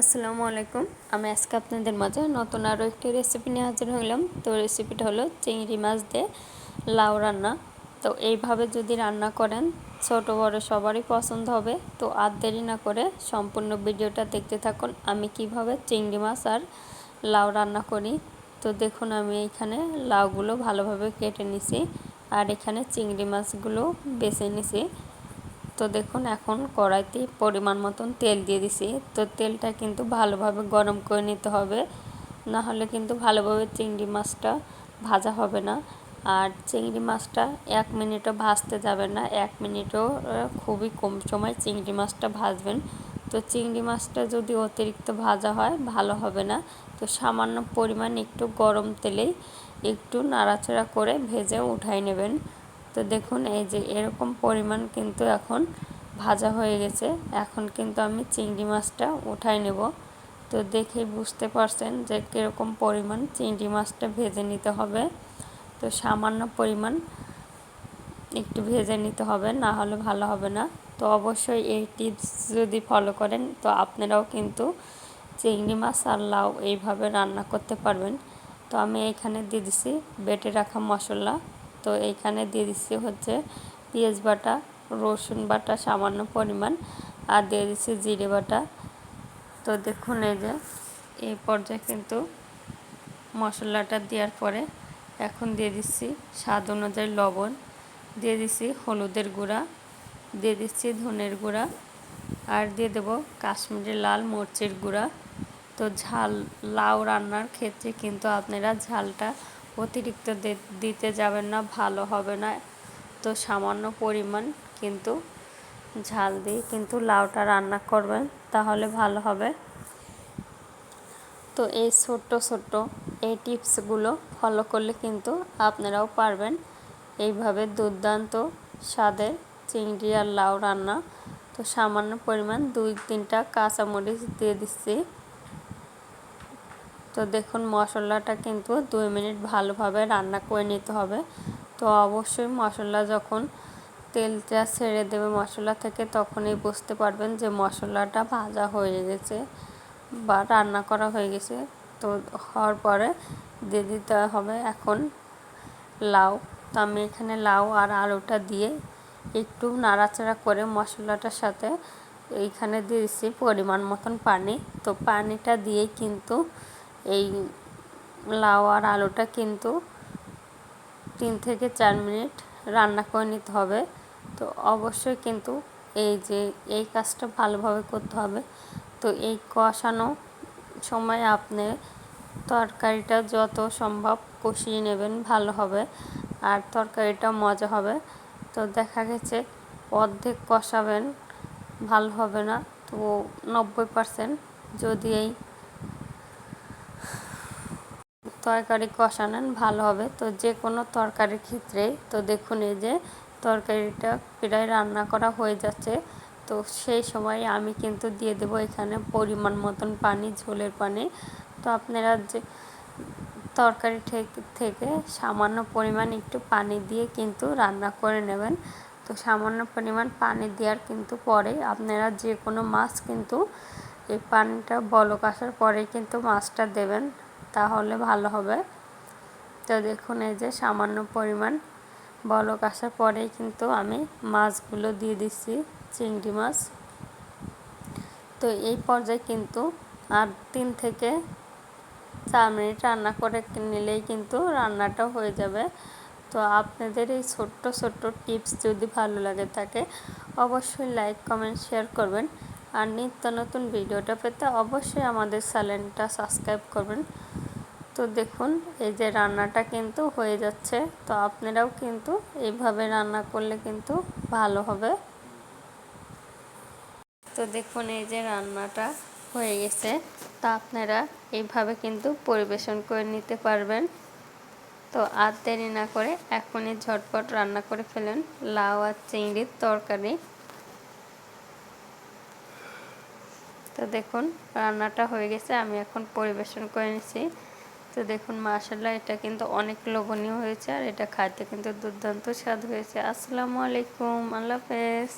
আসসালামু আলাইকুম। আমি আজকে আপনাদের মাঝে নতুন আরও একটি রেসিপি নিয়ে হাজির হইলাম। তো রেসিপিটা হলো চিংড়ি মাছ দিয়ে লাউ রান্না। তো এইভাবে যদি রান্না করেন, ছোট বড় সবারই পছন্দ হবে। তো আর দেরি না করে সম্পূর্ণ ভিডিওটা দেখতে থাকুন। আমি কীভাবে চিংড়ি মাছ আর লাউ রান্না করি। তো দেখুন, আমি এখানে লাউগুলো ভালোভাবে কেটে নিছি। আর এখানে চিংড়ি মাছগুলো বেছে নিছি। তো দেখুন, এখন কড়াইতে পরিমাণ মতন তেল দিয়ে দিছি। তো তেলটা কিন্তু ভালোভাবে গরম করে নিতে হবে। না হলে কিন্তু ভালোভাবে চিংড়ি মাছটা ভাজা হবে না। আর চিংড়ি মাছটা এক মিনিটও ভাজতে যাবে না। এক মিনিটও খুবই কম সময় চিংড়ি মাছটা ভাজবেন। তো চিংড়ি মাছটা যদি অতিরিক্ত ভাজা হয়, ভালো হবে না। তো সামান্য পরিমাণ একটু গরম তেলেই একটু নাড়াচাড়া করে ভেজে উঠাই নেবেন। তো দেখুন, এই যে এরকম পরিমাণ কিন্তু এখন ভাজা হয়ে গেছে। এখন কিন্তু আমি চিংড়ি মাছটা উঠাই নেব। তো দেখে বুঝতে পারছেন যে কীরকম পরিমাণ চিংড়ি মাছটা ভেজে নিতে হবে। তো সামান্য পরিমাণ একটু ভেজে নিতে হবে, না হলে ভালো হবে না। তো অবশ্যই এই টিপস যদি ফলো করেন, তো আপনারাও কিন্তু চিংড়ি মাছ আর লাউ এইভাবে রান্না করতে পারবেন। তো আমি এখানে দিয়ে দিছি বেটে রাখা মশলা। তো এইখানে দিয়ে দিচ্ছি হচ্ছে পেঁয়াজ বাটা, রসুন বাটা সামান্য পরিমাণ, আর দিয়ে দিচ্ছি জিরে বাটা। তো দেখুন এই যে, এই পর্যায়ে কিন্তু মশলাটা দেওয়ার পরে এখন দিয়ে দিচ্ছি স্বাদ অনুযায়ী লবণ, দিয়ে দিচ্ছি হলুদের গুঁড়া, দিয়ে দিচ্ছি ধনের গুঁড়া, আর দিয়ে দেব কাশ্মীরি লাল মরিচের গুঁড়া। তো ঝাল, লাউ রান্নার ক্ষেত্রে কিন্তু আপনারা ঝালটা অতিরিক্ত দিতে যাবেন না, ভালো হবে না। তো সামান্য পরিমাণ কিন্তু ঝাল দিয়ে কিন্তু লাউটা রান্না করবেন, তাহলে ভালো হবে। তো এই ছোট্ট ছোট্ট এই টিপসগুলো ফলো করলে কিন্তু আপনারাও পারবেন এইভাবে দুর্দান্ত স্বাদের চিংড়ি আর লাউ রান্না। তো সামান্য পরিমাণ দুই তিনটা কাঁচামরিচ দিয়ে দিচ্ছি। তো দেখুন, মশলাটা কিন্তু দুই মিনিট ভালোভাবে রান্না করে নিতে হবে। তো অবশ্যই মশলা যখন তেলটা ছেড়ে দেবে মশলা থেকে, তখনই বুঝতে পারবেন যে মশলাটা ভাজা হয়ে গেছে বা রান্না করা হয়ে গেছে। তো হওয়ার পরে দিয়ে দিতে হবে এখন লাউ। তো আমি এখানে লাউ আর আলুটা দিয়ে একটু নাড়াচাড়া করে মশলাটার সাথে এইখানে দিয়েছি পরিমাণ মতন পানি। তো পানিটা দিয়ে কিন্তু এই লাউ আর আলুটা কিন্তু তিন থেকে চার মিনিট রান্না করে নিতে হবে। তো অবশ্যই কিন্তু এই যে এই কাজটা ভালোভাবে করতে হবে। তো এই কষানো সময় আপনি তরকারিটা যত সম্ভব কষিয়ে নেবেন, ভালো হবে। আর তরকারিটা মজা হবে। তো দেখা গেছে অর্ধেক কষাবেন, ভালো হবে না। তো নব্বই পারসেন্ট যদি এই তরকারি কষানেন, ভালো হবে। তো যে কোনো তরকারির ক্ষেত্রে, তো দেখুন এই যে তরকারিটা প্রায় রান্না করা হয়ে যাচ্ছে। তো সেই সময় আমি কিন্তু দিয়ে দেবো এখানে পরিমাণ মতন পানি, ঝোলের পানি। তো আপনারা যে তরকারি থেকে সামান্য পরিমাণ একটু পানি দিয়ে কিন্তু রান্না করে নেবেন। তো সামান্য পরিমাণ পানি দেওয়ার কিন্তু পরে আপনারা যে কোনো মাছ কিন্তু এই পানিটা বলক আসার পরে কিন্তু মাছটা দেবেন। তাহলে ভালো হবে। তো দেখুন, এই যে সামান্য পরিমাণ বলক আসার পরেই কিন্তু আমি মাছগুলো দিয়ে দিচ্ছি, চিংড়ি মাছ। তো এই পর্যায়ে কিন্তু আর তিন থেকে চার মিনিট রান্না করে নিলেই কিন্তু রান্নাটা হয়ে যাবে। তো আপনাদের এই ছোট্ট ছোট্ট টিপস যদি ভালো লাগে থাকে, অবশ্যই লাইক, কমেন্ট, শেয়ার করবেন। আর নিত্য নতুন ভিডিওটা পেতে অবশ্যই আমাদের চ্যানেলটা সাবস্ক্রাইব করবেন। তো দেখুন, এই যে রান্নাটা কিন্তু হয়ে যাচ্ছে। তো আপনারাও কিন্তু এইভাবে রান্না করলে কিন্তু ভালো হবে। তো দেখুন, এই যে রান্নাটা হয়ে গেছে। তা আপনারা এইভাবে কিন্তু পরিবেশন করে নিতে পারবেন। তো আর দেরি না করে এখনই ঝটপট রান্না করে ফেলেন। লাউ আর চিংড়ির তরকারি। তো দেখুন, রান্নাটা হয়ে গেছে। আমি এখন পরিবেশন করে নিছি তো দেখুন মাশাল্লাহ এটা কিন্তু অনেক লোভনীয় হয়েছে আর এটা খাইতে কিন্তু দুর্দান্ত স্বাদ হয়েছে। আসসালামু আলাইকুম, আল্লাহ হাফেজ।